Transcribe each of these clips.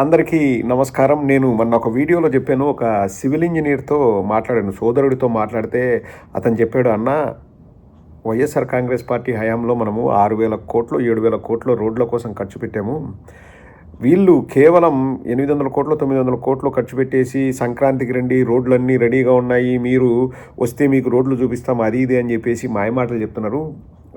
అందరికీ నమస్కారం. నేను మొన్న ఒక వీడియోలో చెప్పాను. ఒక సివిల్ ఇంజనీర్తో మాట్లాడాను. సోదరుడితో మాట్లాడితే అతను చెప్పాడు అన్న వైఎస్ఆర్ కాంగ్రెస్ పార్టీ హయాంలో మనము ఆరు వేల కోట్లు ఏడు వేల కోట్లు రోడ్ల కోసం ఖర్చు పెట్టాము. వీళ్ళు కేవలం ఎనిమిది వందల కోట్లు తొమ్మిది వందల కోట్లు ఖర్చు పెట్టేసి సంక్రాంతికి రండి రోడ్లన్నీ రెడీగా ఉన్నాయి మీరు వస్తే మీకు రోడ్లు చూపిస్తాం అది ఇది అని చెప్పేసి మాయమాటలు చెప్తున్నారు.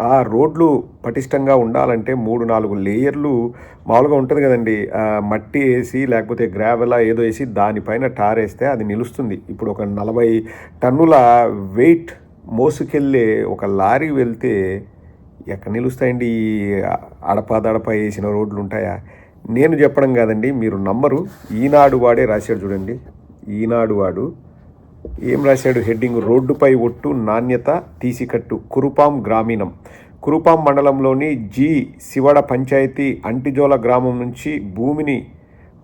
ఆ రోడ్లు పటిష్టంగా ఉండాలంటే మూడు నాలుగు లేయర్లు మామూలుగా ఉంటుంది కదండి. మట్టి వేసి లేకపోతే గ్రావెలా ఏదో వేసి దానిపైన టార్ వేస్తే అది నిలుస్తుంది. ఇప్పుడు ఒక నలభై టన్నుల వెయిట్ మోసుకెళ్ళే ఒక లారీ వెళ్తే ఎక్కడ నిలుస్తాయండి? ఈ అడపాదడప వేసిన రోడ్లు ఉంటాయా? నేను చెప్పడం కాదండి మీరు నమ్మరు. ఈనాడు వాడే రాశాడు చూడండి. ఈనాడు వాడు ఏం రాశాడు? హెడ్డింగ్ రోడ్డుపై ఒట్టు నాణ్యత తీసికట్టు కురుపాం గ్రామీణం. కురుపాం మండలంలోని జి శివడ పంచాయతీ అంటిజోల గ్రామం నుంచి భూమిని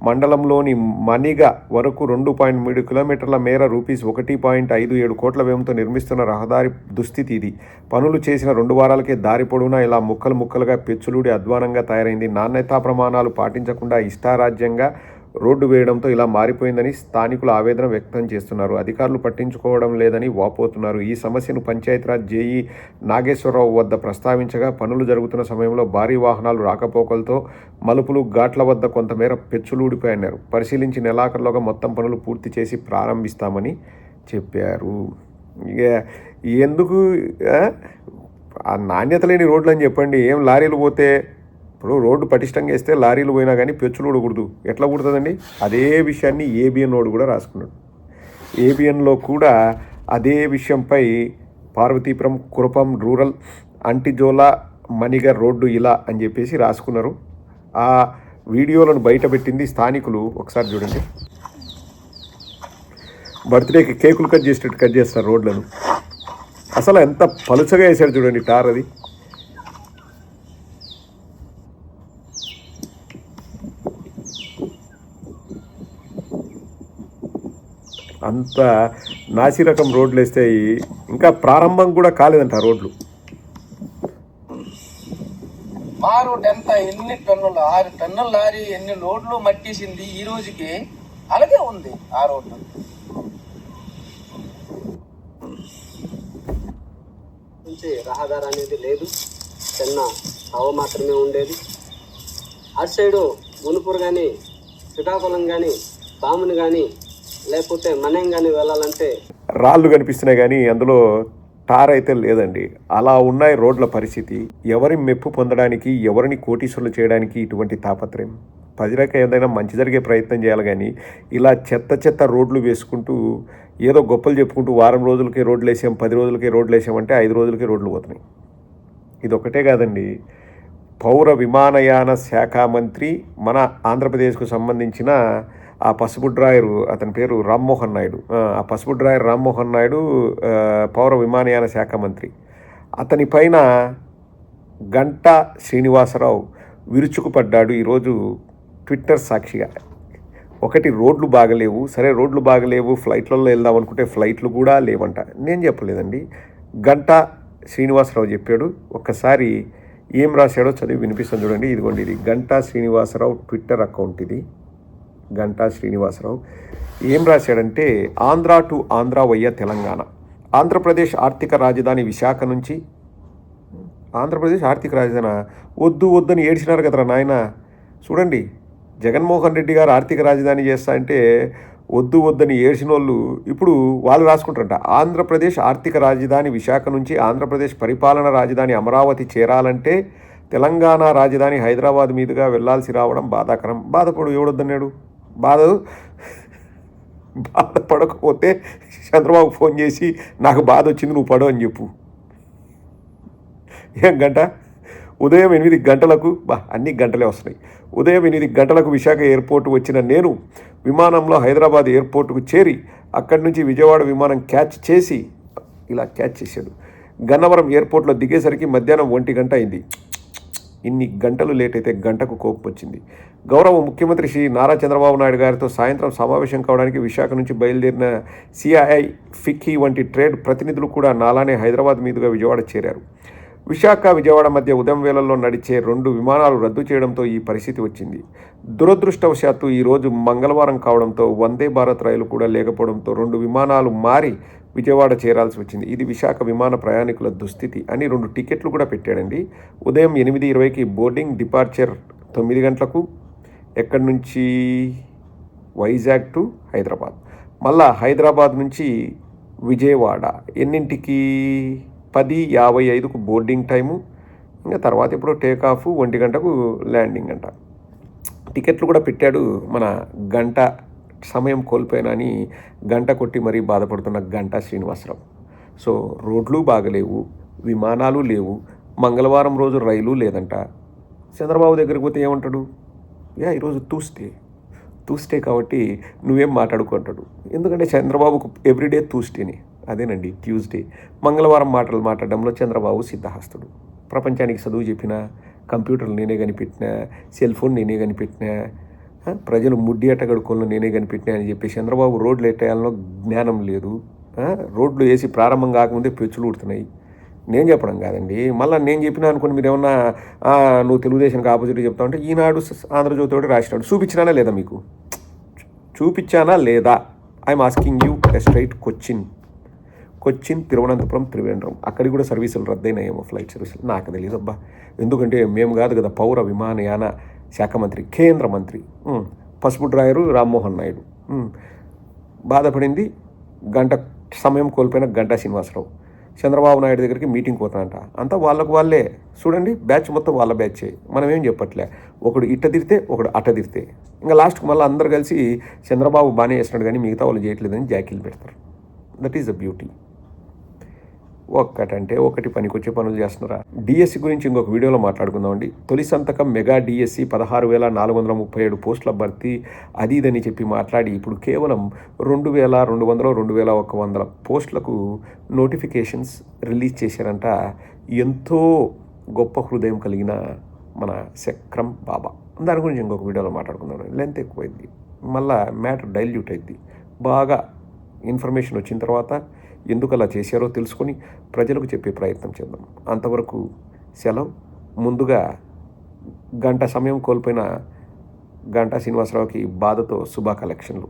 మండలంలోని మణిగ వరకు రెండు పాయింట్ మూడు కిలోమీటర్ల మేర రూపీస్ ఒకటి పాయింట్ ఐదు ఏడు కోట్ల వ్యయంతో నిర్మిస్తున్న రహదారి దుస్థితి ఇది. పనులు చేసిన రెండు వారాలకే దారి పొడవునా ఇలా ముక్కలు ముక్కలుగా పెచ్చులుడి అధ్వానంగా తయారైంది. నాణ్యతా ప్రమాణాలు పాటించకుండా ఇష్టారాజ్యంగా రోడ్డు వేయడంతో ఇలా మారిపోయిందని స్థానికులు ఆవేదన వ్యక్తం చేస్తున్నారు. అధికారులు పట్టించుకోవడం లేదని వాపోతున్నారు. ఈ సమస్యను పంచాయతీరాజ్ జేఈ నాగేశ్వరరావు వద్ద ప్రస్తావించగా పనులు జరుగుతున్న సమయంలో భారీ వాహనాలు రాకపోకలతో మలుపులు ఘాట్ల వద్ద కొంతమేర పెచ్చులూడిపోయన్నారు పరిశీలించి నెలాఖరులోగా మొత్తం పనులు పూర్తి చేసి ప్రారంభిస్తామని చెప్పారు. ఇక ఎందుకు ఆ? ఆ నాణ్యత లేని రోడ్లు అని చెప్పండి. ఏం లారీలు పోతే ఇప్పుడు రోడ్డు పటిష్టంగా వేస్తే లారీలు పోయినా కానీ పెచ్చులు ఊడకూడదు. ఎట్లా కుడుతుందండి అదే విషయాన్ని ఏబిఎన్ వాడు కూడా రాసుకున్నాడు. ఏబిఎన్లో కూడా అదే విషయంపై పార్వతీపురం కురపం రూరల్ అంటిజోలా మణిగర్ రోడ్డు ఇలా అని చెప్పేసి రాసుకున్నారు. ఆ వీడియోలను బయటపెట్టింది స్థానికులు. ఒకసారి చూడండి. బర్త్డేకి కేకులు కట్ చేసేటట్టు కట్ చేస్తారు రోడ్లను. అసలు ఎంత పలుచగా వేశారు చూడండి టార్ అది. అంత నాసిరకం రోడ్లు వేస్తే ఇంకా ప్రారంభం కూడా కాలేదంట ఆ రోడ్లు. మా రోడ్ ఎంత ఎన్ని టన్నులు ఆరు టన్నుల లారీ ఎన్ని లోడ్లు మట్టేసింది ఈ రోజుకి అలాగే ఉంది ఆ రోడ్డు. నుంచి రహదారి అనేది లేదు. చిన్న హవ మాత్రమే ఉండేది. అటు సైడు గునుపూర్ కానీ శ్రీకాకుళం కానీ బాముని కానీ లేకపోతే మనం కానీ వెళ్ళాలంటే రాళ్ళు కనిపిస్తున్నాయి కానీ అందులో టార్ అయితే లేదండి. అలా ఉన్నాయి రోడ్ల పరిస్థితి. ఎవరి మెప్పు పొందడానికి ఎవరిని కోటీశ్వరులు చేయడానికి ఇటువంటి తాపత్రయం? ప్రజలకు ఏదైనా మంచి జరిగే ప్రయత్నం చేయాలి కానీ ఇలా చెత్త చెత్త రోడ్లు వేసుకుంటూ ఏదో గొప్పలు చెప్పుకుంటూ వారం రోజులకి రోడ్లు వేసాం పది రోజులకి రోడ్లు వేసామంటే ఐదు రోజులకి రోడ్లు పోతున్నాయి. ఇది ఒకటే కాదండి. పౌర విమానయాన శాఖ మంత్రి మన ఆంధ్రప్రదేశ్కు సంబంధించిన ఆ పసుపు డ్రాయరు అతని పేరు రామ్మోహన్ నాయుడు. ఆ, పసుపు డ్రాయర్ రామ్మోహన్ నాయుడు పౌర విమానయాన శాఖ మంత్రి. అతని పైన గంటా శ్రీనివాసరావు విరుచుకుపడ్డాడు ఈరోజు ట్విట్టర్ సాక్షిగా. ఒకటి రోడ్లు బాగలేవు. సరే రోడ్లు బాగలేవు ఫ్లైట్లలో వెళ్దాం అనుకుంటే ఫ్లైట్లు కూడా లేవంట. నేను చెప్పలేదండి. గంటా శ్రీనివాసరావు చెప్పాడు. ఒక్కసారి ఏం రాశాడో చదివి వినిపిస్తుంది చూడండి. ఇదిగోండి ఇది గంటా శ్రీనివాసరావు ట్విట్టర్ అకౌంట్ ఇది. గంటా శ్రీనివాసరావు. ఏం రాశాడంటే ఆంధ్ర టు ఆంధ్ర వయ్య తెలంగాణ. ఆంధ్రప్రదేశ్ ఆర్థిక రాజధాని విశాఖ నుంచి. ఆంధ్రప్రదేశ్ ఆర్థిక రాజధాని? వద్దు వద్దని ఏడ్చినారు కదరా నాయన. చూడండి జగన్మోహన్ రెడ్డి గారు ఆర్థిక రాజధాని చేస్తా అంటే వద్దు వద్దని ఏడ్చిన వాళ్ళు ఇప్పుడు వాళ్ళు రాసుకుంటారంట. ఆంధ్రప్రదేశ్ ఆర్థిక రాజధాని విశాఖ నుంచి ఆంధ్రప్రదేశ్ పరిపాలన రాజధాని అమరావతి చేరాలంటే తెలంగాణ రాజధాని హైదరాబాద్ మీదుగా వెళ్ళాల్సి రావడం బాధాకరం. బాధపడు ఎవడొద్దన్నాడు? బాధ బాధ పడకపోతే చంద్రబాబు ఫోన్ చేసి నాకు బాధ వచ్చింది నువ్వు పడు అని చెప్పు. ఏం గంట? ఉదయం ఎనిమిది గంటలకు బా అన్ని గంటలే వస్తున్నాయి. ఉదయం ఎనిమిది గంటలకు విశాఖ ఎయిర్పోర్ట్ వచ్చిన నేను విమానంలో హైదరాబాద్ ఎయిర్పోర్టుకు చేరి అక్కడి నుంచి విజయవాడ విమానం క్యాచ్ చేసి ఇలా క్యాచ్ చేశాడు. గన్నవరం ఎయిర్పోర్ట్లో దిగేసరికి మధ్యాహ్నం ఒంటి గంట అయింది. ఇన్ని గంటలు లేట్ అయితే గంటకు కోపం వచ్చింది. గౌరవ ముఖ్యమంత్రి శ్రీ నారా చంద్రబాబు నాయుడు గారితో సాయంత్రం సమావేశం కావడానికి విశాఖ నుంచి బయలుదేరిన సిఐఐ ఫిక్కీ వంటి ట్రేడ్ ప్రతినిధులు కూడా నాలానే హైదరాబాద్ మీదుగా విజయవాడ చేరారు. విశాఖ విజయవాడ మధ్య ఉదయం వేళల్లో నడిచే రెండు విమానాలు రద్దు చేయడంతో ఈ పరిస్థితి వచ్చింది. దురదృష్టవశాత్తు ఈరోజు మంగళవారం కావడంతో వందే భారత్ రైలు కూడా లేకపోవడంతో రెండు విమానాలు మారి విజయవాడ చేరాల్సి వచ్చింది. ఇది విశాఖ విమాన ప్రయాణికుల దుస్థితి అని రెండు టికెట్లు కూడా పెట్టాడండి. ఉదయం ఎనిమిది ఇరవైకి బోర్డింగ్ డిపార్చర్ తొమ్మిది గంటలకు ఎక్కడి నుంచి? వైజాగ్ టు హైదరాబాద్. మళ్ళా హైదరాబాద్ నుంచి విజయవాడ. ఎన్నింటికి? పది యాభై ఐదుకు బోర్డింగ్ టైము. ఇంకా తర్వాత ఇప్పుడు టేక్ ఆఫ్ ఒంటి గంటకు ల్యాండింగ్ అంట. టికెట్లు కూడా పెట్టాడు మన గంట సమయం కోల్పోయానని గంట కొట్టి మరీ బాధపడుతున్న గంట శ్రీనివాసరావు. సో రోడ్లు బాగలేవు విమానాలు లేవు మంగళవారం రోజు రైలు లేదంట. చంద్రబాబు దగ్గరికి పోతే ఏమంటాడు? యా ఈరోజు తూస్డే ట్యూస్డే కాబట్టి నువ్వేం మాట్లాడుకుంటాడు ఎందుకంటే చంద్రబాబుకు ఎవ్రీడే ట్యూస్డేని అదేనండి ట్యూస్డే మంగళవారం మాటలు మాట్లాడడంలో చంద్రబాబు సిద్ధహస్తుడు. ప్రపంచానికి చదువు చెప్పిన కంప్యూటర్లు నేనే కనిపెట్టిన సెల్ ఫోన్ నేనే కనిపెట్టిన ప్రజలు ముడ్డి అట్టగడుకోలను నేనే కనిపెట్టినాయని చెప్పి చంద్రబాబు రోడ్లు ఎట్టేయాలనో జ్ఞానం లేదు. రోడ్లు వేసి ప్రారంభం కాకముందే పెచ్చులు ఉడుతున్నాయి నేను చెప్పడం కాదండి. మళ్ళీ నేను చెప్పినా అనుకుని మీరు ఏమన్నా నువ్వు తెలుగుదేశానికి ఆపోజిట్ చెప్తా ఉంటే ఈనాడు స- ఆంధ్రజ్యోతి ఒకటి రాసినాడు. చూపించినానా లేదా మీకు? చూపించానా లేదా? I'm asking you straight Cochin Cochin Thiruvananthapuram Trivandrum అక్కడికి కూడా సర్వీసులు రద్దయినాయేమో ఫ్లైట్ సర్వీసులు నాకు తెలియదు అబ్బా. ఎందుకంటే మేము కాదు కదా పౌర విమానయాన శాఖ మంత్రి కేంద్ర మంత్రి పసుపు డ్రాయరు రామ్మోహన్ నాయుడు. బాధపడింది గంట సమయం కోల్పోయిన గంటా శ్రీనివాసరావు. చంద్రబాబు నాయుడు దగ్గరికి మీటింగ్ పోతానంట. అంతా వాళ్ళకు వాళ్ళే. చూడండి బ్యాచ్ మొత్తం వాళ్ళ బ్యాచే. మనం ఏం చెప్పట్లే. ఒకడు ఇట్ట తిరితే ఒకడు అట్ట తిరితే ఇంకా లాస్ట్కి మళ్ళీ అందరు కలిసి చంద్రబాబు బాగానే చేస్తున్నాడు కానీ మిగతా వాళ్ళు చేయట్లేదని జాకీలు పెడతారు. దట్ ఈస్ ద బ్యూటీ ఒక్కటంటే ఒకటి పనికొచ్చే పనులు చేస్తున్నారా? డిఎస్సి గురించి ఇంకొక వీడియోలో మాట్లాడుకుందామండి తొలి సంతకం మెగా డిఎస్సి పదహారు వేల నాలుగు వందల ముప్పై ఏడు పోస్టుల భర్తీ అది ఇదని చెప్పి మాట్లాడి ఇప్పుడు కేవలం రెండు వేల రెండు వందల రెండు వేల ఒక వందల పోస్టులకు నోటిఫికేషన్స్ రిలీజ్ చేశారంట. ఎంతో గొప్ప హృదయం కలిగిన మన చక్రం బాబా. దాని గురించి ఇంకొక వీడియోలో మాట్లాడుకుందాం లెంత్ ఎక్కువైంది. మళ్ళా మ్యాటర్ డైల్యూట్ అయింది. బాగా ఇన్ఫర్మేషన్ వచ్చిన తర్వాత ఎందుకు అలా చేశారో తెలుసుకొని ప్రజలకు చెప్పే ప్రయత్నం చేద్దాం. అంతవరకు సెలవు. ముందుగా గంట సమయం కోల్పోయిన గంటా శ్రీనివాసరావుకి బాధతో శుభ కలెక్షన్లు